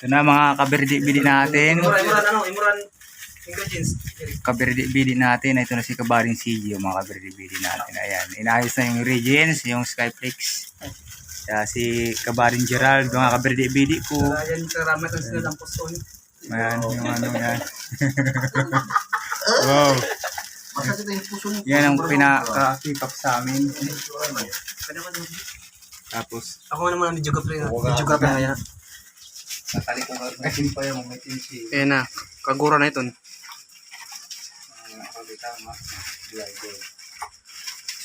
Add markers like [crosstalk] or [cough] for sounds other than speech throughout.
Ito na mga kabirdi-bidi natin. Imuran, imuran, ano, imuran. Kabirdi-bidi natin. Ito na si Kabaring CG, yung mga kabirdi-bidi natin. Ayan. Inayos na yung ingredients, yung Skyflix. Kaya si Kabaring Gerald, mga kabirdi-bidi ko. Ayan, karamat ang sila ng poston. Ayan, yung ano yan. [laughs] wow. Yan ang pinaka-keep up sa amin. Kada ba doon? Tapos, Ako naman ang video ka pre. Video ka pre. Ayan. Natali ko nga kasi pa yung may tinsi. Ayan na. Kagura na ito. Nakakita nga. Live.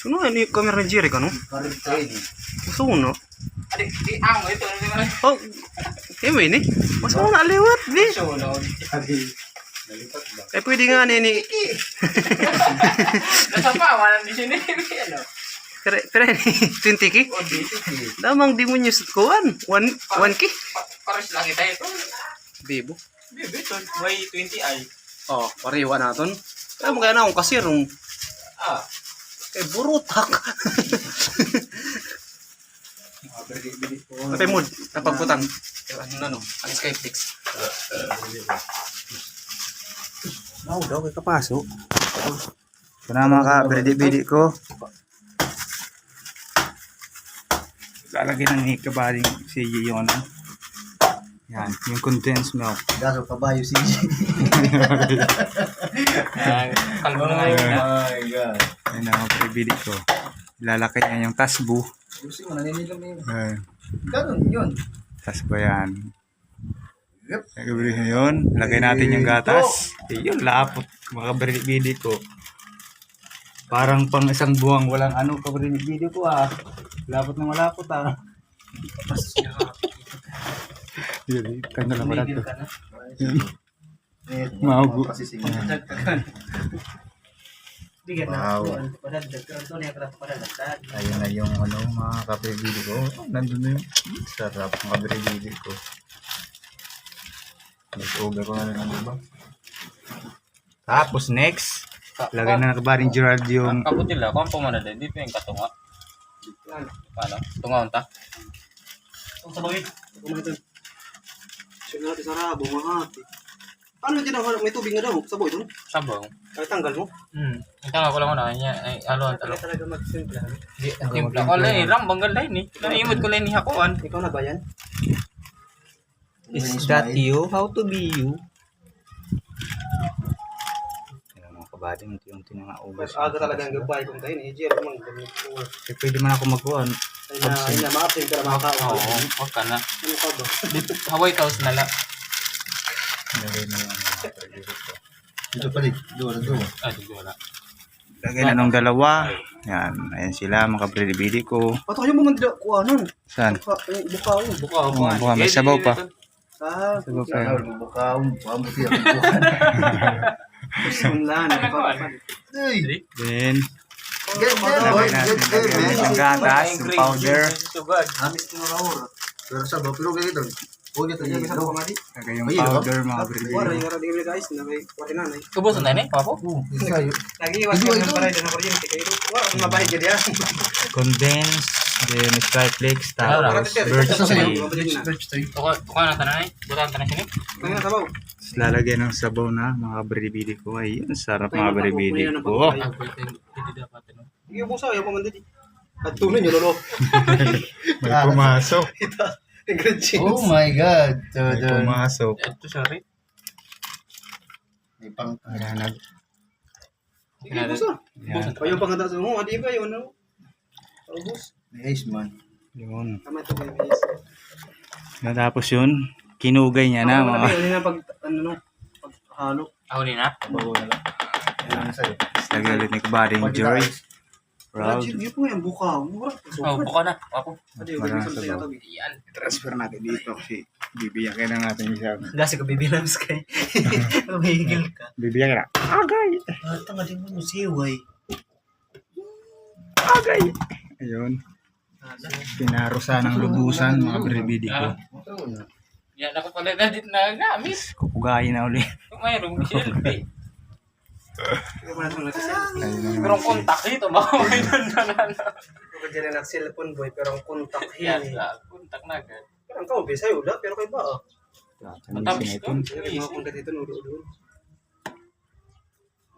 Suno ano yung camera ni Jerry ka no? Current training. Suno. Adik, di amo ito. Oh. Ewe ni. Mas mo na liwat di. Sunod. Adi. Nalipat ba? Eh pwede nga ni ni. Nasa pa, wala di sini. Ano? Pero ni 20 ki. O, di, di. Damang di mo news kuan. 1 1 ki. Pares lang kita ito. Bibo. Bibi, ito. May 20i. Oh, pariwa naton. Kaya mo kaya na akong kasir. um, Ah. Kay burutak. Patay mood. Napagputang. Ano na no? Ang Skyflix. Mau daw kay kapaso. Ito na mga kabirdi-bidi ko. Lalagyan ng CG yung ano. Yan, yung condensed milk. Gaso kabayo si Kalmo Oh my God. Ayun na mga kabirdi ko. Lalaki niya yung tasbu. Gusto mo, naninilam na yun. Ayan. Ganun, yun. Tasbo yan. Yep. Nagabili na yun. Lagay natin yung gatas. Eh, yun, lapot. Mga kabirdi ko. Parang pang isang buwang walang ano kabirdi ko ah. Lapot na malapot ah. Yun, kanya lang pala to. Yun. Eh, Maugo. pasisingin. Wow. Ayun na yung ano, mga kabirdi ko. Nandun na yun. Sarap ng kabirdi ko. Nag-over ko na lang diba? Tapos next, lagay na nakabaring Gerard yung Kaputila, kung po man din, di pa yung katunga. Paano? Tunga unta? Ang sabagay. Kumain. Siya natin sa rabo, mahati. Ano din ang may tubig nga daw? Saboy doon? Sabaw. Ay, tanggal mo? Hmm. Ito nga ko lang na niya, ay alo ang talo. talaga magsimpla. Di, timpla ko lang, eh, ram, banggal lang ni. Naimod ko lang ni Hakuan. Ikaw na ba yan? Is that you? How to be you? Kabading, unti-unti na nga. Mas aga talaga ang gabay kung tayo ni Jer. Mang ganit ko. Eh, pwede man ako magkuhan. Ay na, ay na, ma-absent ka na makakawa. Oo, wag ka na. Ano ka ba? Dito, Hawaii Toast na lang. Lagay na yung mga ko. Dito pa rin. Doon, doon. Ah, ko wala. Lagay na nung dalawa. Yan, ayan sila mga kabirdi ko. Patok yung mga kuha nun. Saan? Buka, yung buka yun. Buka, Oo, buka, may sabaw pa. Ah, Sabaw pa Kaya, yan. bukaw. Sunlan. Ay! Then, Get there, boy. lagay natin Get there, lagyan man. ng gatas, yung powder. Sugad. Amis ko na ora. Pero sa ba, pero ganito. Huwag ito Ay, yung bisa ko madi. Lagay yung Ayun, powder mga Wala, yung yung guys. Na na eh, papo? Yun. Lagi iwas Ito, ko ito. ng paray na kuryente. Kaya wala mabahid ka diyan. Condensed, then Skyflakes, Wala, tapos birch sa Tuka, tuka na tanan eh. Butan tanan siya ni. Kaya na sabaw. Tapos lalagyan ng sabaw na mga kabirdi ko. Ayun, sarap mga ng ko. pwede dapat ano. Busa. Ayaw pa man din. At tunay nyo, lolo. [laughs] May pumasok. [laughs] Oh my God. May pumasok. Ito sorry. May pang... Ayan, nag- Sige, busa. Yan. Ayaw pa nga sa mo. Adi ba yun? Ano? Ubus. Ice man. Yun. Tama ito kay Miss. Natapos yun, kinugay niya na mga. Ano na pag, ano no? Paghalo. Ako din na. Bago na lang. Ayun sa'yo. Ulit ni Kabaring Joy. na. Proud. Hindi po yan, buka. Mura. Oh, buka na. Ako. Huwag sa. Yan. Transfer natin dito kasi bibiyakin na natin siya. Gasi ko bibilang sky. [laughs] Mahigil ka. Bibiyakin na. Agay! Ah, tanga din mo siway. Agay! Ayun. Pinarusa ng lubusan mga bribidi ko. Na. Yan ako pala na din na gamit. Kukugayin na. Kung mayroong silbi. Kaya Pero kontak dito, baka may doon na na. ko dyan na cellphone boy, pero ang contact Yan, hill. la. Puntak na agad. Pero ang kawabi sa'yo, wala, pero kay ba ah. Matamis to. Yung mga contact dito, nudo doon.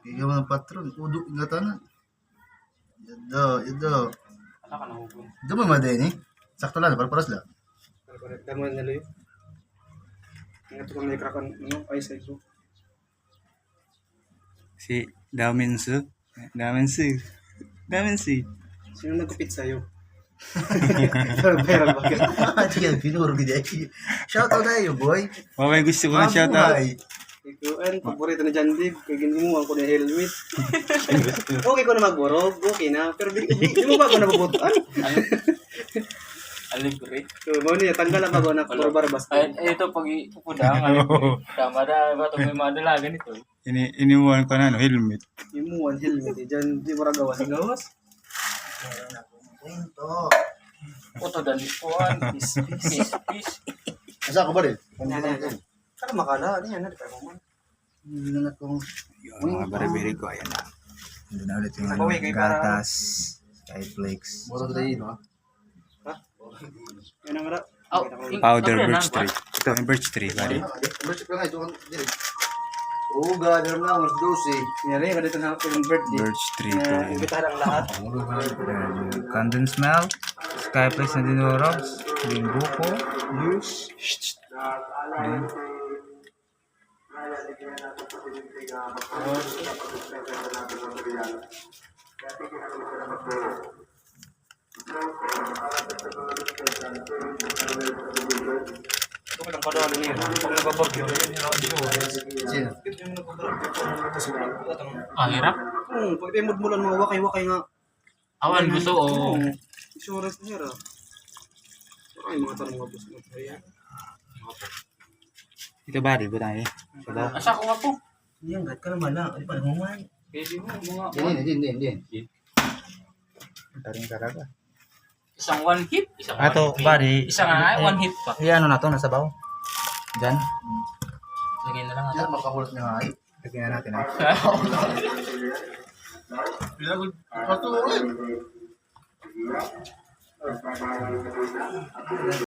Kaya mga patron, udo, ingatan na. Yado, yado. Ano ka nahugon? Ito mo maden eh. Sakto lang, para-paras lang. Para para tama na lo yun. Ingat ko may krakon, ano, ay sa iso. Si Daminsu. Daminsu. Daminsu. Sino nagkupit sa'yo? [laughs] Pero viral ba [laughs] ka? Ati yan, pinuro gini. Shout out tayo, boy. Mamay gusto ko ng shoutout. Ikaw, ang paborito na John Dave, kaya ginimuha ko na helmet. [laughs] okay ko na magborog, okay na. Pero di, di, di mo ba ako nabubutuan? Alibre. So, mo niya, tanggal ang ako na puro barbas. Ay, eh, ito pag ipupudang, [laughs] alibre. Tama na, ba ito may mga dalaga nito. Ini iniwan ko na no, helmet. Imuwan helmet, eh. Diyan, di mo gawas. Gawas? Ito. Oto dali po. Peace, peace, peace. Asa ko ba rin? Yan. Kala makala, ano yan, ano tayo mo man. Hindi na kong... Yung mga barabiri ko, ayan na. Hindi na ulit yung Sa bawi, kayo para- gatas, skyflakes. Mura tayo yun, ha? Ha? Yan ang ara. Oh, Powder birch yan, tree. Ito, yung birch tree, pare. Worship lang ito. Oo, gadar na, mas dose eh. Yan rin, ganito na ako yung birthday. Birch tree. Na ayan. imbitahan ang lahat. [laughs] Ayan, yung Condensed milk, skyflakes na dinurogs, yung buko, juice. Ayan. Bakit ang kadali niya? Pag nababagyo, yan yung Sino? Ah, hirap. Hmm, pag imod-mulan mo, wakay-wakay nga. Awan gusto o... Oo. Insurance na hera. Parang yung mga tanong nga boss mo. Ayan. Ito ba, di ba tayo? Asa ko nga po. Yan, gat ka naman lang. Ano ba, naman? Pwede mo, mga... Hindi, hindi, hindi, hindi. Taring talaga. Isang one hit. Isang Ato, one hit. bari. Isang ah, one hit pa. Iya, ano na to, nasa baw. Diyan. Lagay na lang Yan, ata. makakulat niya nga eh. Lagyan na natin. ah. [laughs] Patuloy.